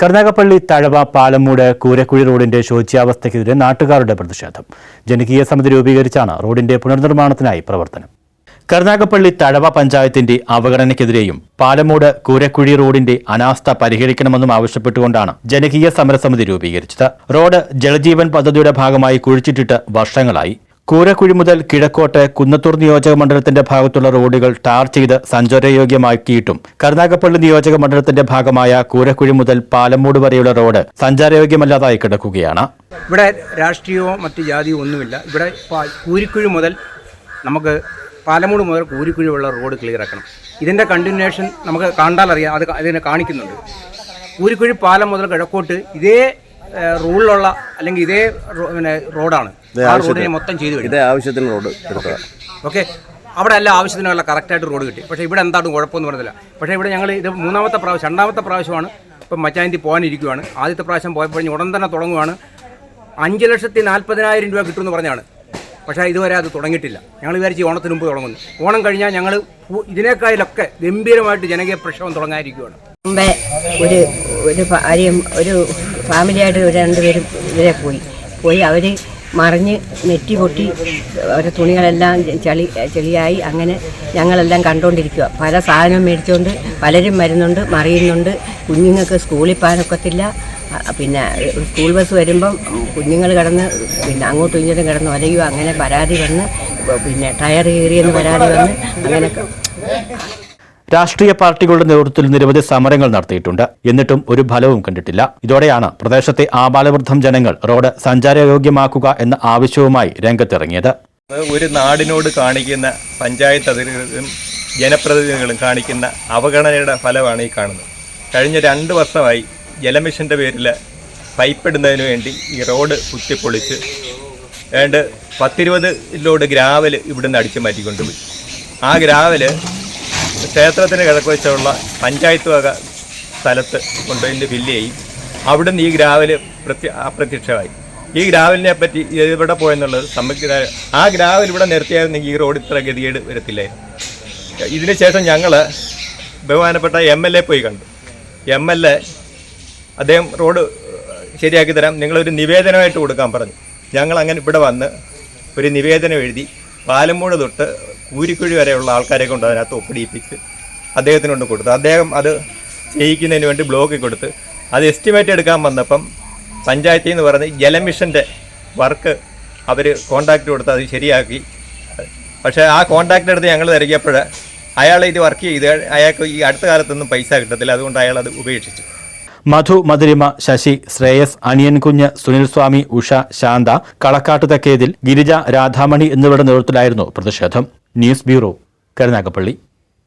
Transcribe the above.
കരുനാഗപ്പള്ളി തഴവ പാലമൂട് കൂരക്കുഴി റോഡിന്റെ ശോച്യാവസ്ഥയ്ക്കെതിരെ നാട്ടുകാരുടെ പ്രതിഷേധം. ജനകീയ സമിതി രൂപീകരിച്ചാണ് റോഡിന്റെ പുനർനിർമ്മാണത്തിനായി പ്രവർത്തനം. കരുനാഗപ്പള്ളി തഴവ പഞ്ചായത്തിന്റെ അവഗണനയ്ക്കെതിരെയും പാലമൂട് കൂരക്കുഴി റോഡിന്റെ അനാസ്ഥ പരിഹരിക്കണമെന്നും ആവശ്യപ്പെട്ടുകൊണ്ടാണ് ജനകീയ സമരസമിതി രൂപീകരിച്ചത്. റോഡ് ജലജീവൻ പദ്ധതിയുടെ ഭാഗമായി കുഴിച്ചിട്ടിട്ട് വർഷങ്ങളായി. കൂരക്കുഴി മുതൽ കിഴക്കോട്ട് കുന്നത്തൂർ നിയോജക മണ്ഡലത്തിന്റെ ഭാഗത്തുള്ള റോഡുകൾ ടാർ ചെയ്ത് സഞ്ചാരയോഗ്യമാക്കിയിട്ടും കരുനാഗപ്പള്ളി നിയോജക മണ്ഡലത്തിന്റെ ഭാഗമായ കൂരക്കുഴി മുതൽ പാലമൂട് വരെയുള്ള റോഡ് സഞ്ചാരയോഗ്യമല്ലാതായി കിടക്കുകയാണ്. ഇവിടെ രാഷ്ട്രീയമോ മറ്റ് ജാതിയോ ഒന്നുമില്ല. ഇവിടെ കൂരിക്കുഴി മുതൽ നമുക്ക് പാലമൂട് മുതൽ കൂരിക്കുഴി ഉള്ള റോഡ് ക്ലിയർ ആക്കണം. ഇതിന്റെ കണ്ടിന്യൂഷൻ നമുക്ക് കാണാൻ അറിയാം. അത് അതിനെ കാണിക്കുന്നുണ്ട്. കൂരിക്കുഴി പാലം മുതൽ കിഴക്കോട്ട് ഇതേ റൂളിലുള്ള അല്ലെങ്കിൽ ഇതേ പിന്നെ റോഡാണ്. ആ റോഡിനെ മൊത്തം ചെയ്തു വരും ഇതേ ആവശ്യത്തിന് റോഡ് ഓക്കെ. അവിടെ എല്ലാ ആവശ്യത്തിനുള്ള കറക്റ്റായിട്ട് റോഡ് കിട്ടി. പക്ഷേ ഇവിടെ എന്താണ് കുഴപ്പമൊന്നും പറഞ്ഞില്ല പക്ഷേ ഇവിടെ ഞങ്ങൾ ഇത് മൂന്നാമത്തെ പ്രാവശ്യം രണ്ടാമത്തെ പ്രാവശ്യമാണ് ഇപ്പം മച്ചാന്തി പോകാനിരിക്കുവാണ്. ആദ്യത്തെ പ്രാവശ്യം പോയപ്പോൾ ഉടൻ തന്നെ തുടങ്ങുവാണ്. അഞ്ച് ലക്ഷത്തി നാൽപ്പതിനായിരം രൂപ കിട്ടുമെന്ന് പറഞ്ഞാണ്. പക്ഷേ ഇതുവരെ അത് തുടങ്ങിയിട്ടില്ല. ഞങ്ങൾ വിചാരിച്ച് ഓണത്തിന് മുമ്പ് തുടങ്ങുന്നു. ഓണം കഴിഞ്ഞാൽ ഞങ്ങൾ ഇതിനേക്കാളിലൊക്കെ ഗംഭീരമായിട്ട് ജനകീയ പ്രക്ഷോഭം തുടങ്ങാനിരിക്കുകയാണ് ഒരു ഒരു കാര്യം ഒരു ഫാമിലിയായിട്ട് ഒരു രണ്ടുപേരും ഇവരെ പോയി. പോയി അവർ മറിഞ്ഞ് നെറ്റി പൊട്ടി അവരുടെ തുണികളെല്ലാം ചളി ചെളിയായി. അങ്ങനെ ഞങ്ങളെല്ലാം കണ്ടുകൊണ്ടിരിക്കുക പല സാധനവും മേടിച്ചുകൊണ്ട് പലരും വരുന്നുണ്ട് മറിയുന്നുണ്ട്. കുഞ്ഞുങ്ങൾക്ക് സ്കൂളിൽ പോകാനൊക്കത്തില്ല. പിന്നെ സ്കൂൾ ബസ് വരുമ്പം കുഞ്ഞുങ്ങൾ കിടന്ന് പിന്നെ അങ്ങോട്ടും ഇങ്ങോട്ടും കിടന്ന് ഒലയുക അങ്ങനെ പരാതി വന്ന് പിന്നെ ടയർ കീറിയെന്ന് പരാതി വന്ന് അങ്ങനെയൊക്കെ. രാഷ്ട്രീയ പാർട്ടികളുടെ നേതൃത്വത്തിൽ നിരവധി സമരങ്ങൾ നടത്തിയിട്ടുണ്ട്. എന്നിട്ടും ഒരു ഫലവും കണ്ടിട്ടില്ല. ഇതോടെയാണ് പ്രദേശത്തെ ആബാലവൃദ്ധം ജനങ്ങൾ റോഡ് സഞ്ചാരയോഗ്യമാക്കുക എന്ന ആവശ്യവുമായി രംഗത്തിറങ്ങിയത്. ഒരു നാടിനോട് കാണിക്കുന്ന പഞ്ചായത്ത് അധികൃതരും ജനപ്രതിനിധികളും കാണിക്കുന്ന അവഗണനയുടെ ഫലമാണ് ഈ കാണുന്നത്. കഴിഞ്ഞ രണ്ട് വർഷമായി ജലമിഷന്റെ പേരിൽ പൈപ്പിടുന്നതിന് വേണ്ടി ഈ റോഡ് കുത്തിപ്പൊളിച്ച് ഏണ്ട് പത്തിരുപത് ലോഡ് ഗ്രാവൽ ഇവിടുന്ന് അടിച്ചു മാറ്റിക്കൊണ്ടുപോയി. ആ ഗ്രാവൽ ക്ഷേത്രത്തിന് കിഴക്ക് വെച്ചുള്ള പഞ്ചായത്ത് വക സ്ഥലത്ത് കൊണ്ടുപോയി ഫില്ല് ചെയ്യും അവിടുന്ന് ഈ ഗ്രാവൽ പ്രത്യ അപ്രത്യക്ഷമായി. ഈ ഗ്രാവലിനെ പറ്റി ഇവിടെ പോയെന്നുള്ളത് സമഗ്ര ആ ഗ്രാവൽ ഇവിടെ നിർത്തിയായിരുന്നെങ്കിൽ ഈ റോഡ് ഇത്ര ഗതികേട് വരത്തില്ലായിരുന്നു. ഇതിന് ശേഷം ഞങ്ങൾ ബഹുമാനപ്പെട്ട എം എൽ എ പോയി കണ്ടു. എം എൽ എ അദ്ദേഹം റോഡ് ശരിയാക്കി തരാം. നിങ്ങളൊരു നിവേദനമായിട്ട് കൊടുക്കാൻ പറഞ്ഞു. ഞങ്ങൾ അങ്ങനെ ഇവിടെ വന്ന് ഒരു നിവേദനം എഴുതി പാലമൂട് തൊട്ട് കൂരിക്കുഴി വരെയുള്ള ആൾക്കാരെ കൊണ്ട് അതിനകത്ത് ഒപ്പിടിയിപ്പിച്ച് അദ്ദേഹത്തിന് കൊണ്ട് കൊടുത്തു. അദ്ദേഹം അത് ചെയ്യിക്കുന്നതിന് വേണ്ടി ബ്ലോക്കിൽ കൊടുത്ത് അത് എസ്റ്റിമേറ്റ് എടുക്കാൻ വന്നപ്പം പഞ്ചായത്തിൽ നിന്ന് പറഞ്ഞ് ജലമിഷന്റെ വർക്ക് അവർ കോണ്ടാക്ട് കൊടുത്ത് അത് ശരിയാക്കി. പക്ഷേ ആ കോണ്ടാക്ട് എടുത്ത് ഞങ്ങൾ തിരക്കിയപ്പോൾ അയാൾ ഇത് വർക്ക് ചെയ്ത് അയാൾക്ക് ഈ അടുത്ത കാലത്തൊന്നും പൈസ കിട്ടത്തില്ല. അതുകൊണ്ട് അയാൾ അത് ഉപേക്ഷിച്ചു. മധു മധുരിമ ശശി ശ്രേയസ് അണിയൻകുഞ്ഞ് സുനിൽസ്വാമി ഉഷ ശാന്ത കളക്കാട്ട് തെക്കേതിൽ ഗിരിജ രാധാമണി എന്നിവരുടെ നേതൃത്വത്തിലായിരുന്നു പ്രതിഷേധം. News bureau Karunagappally.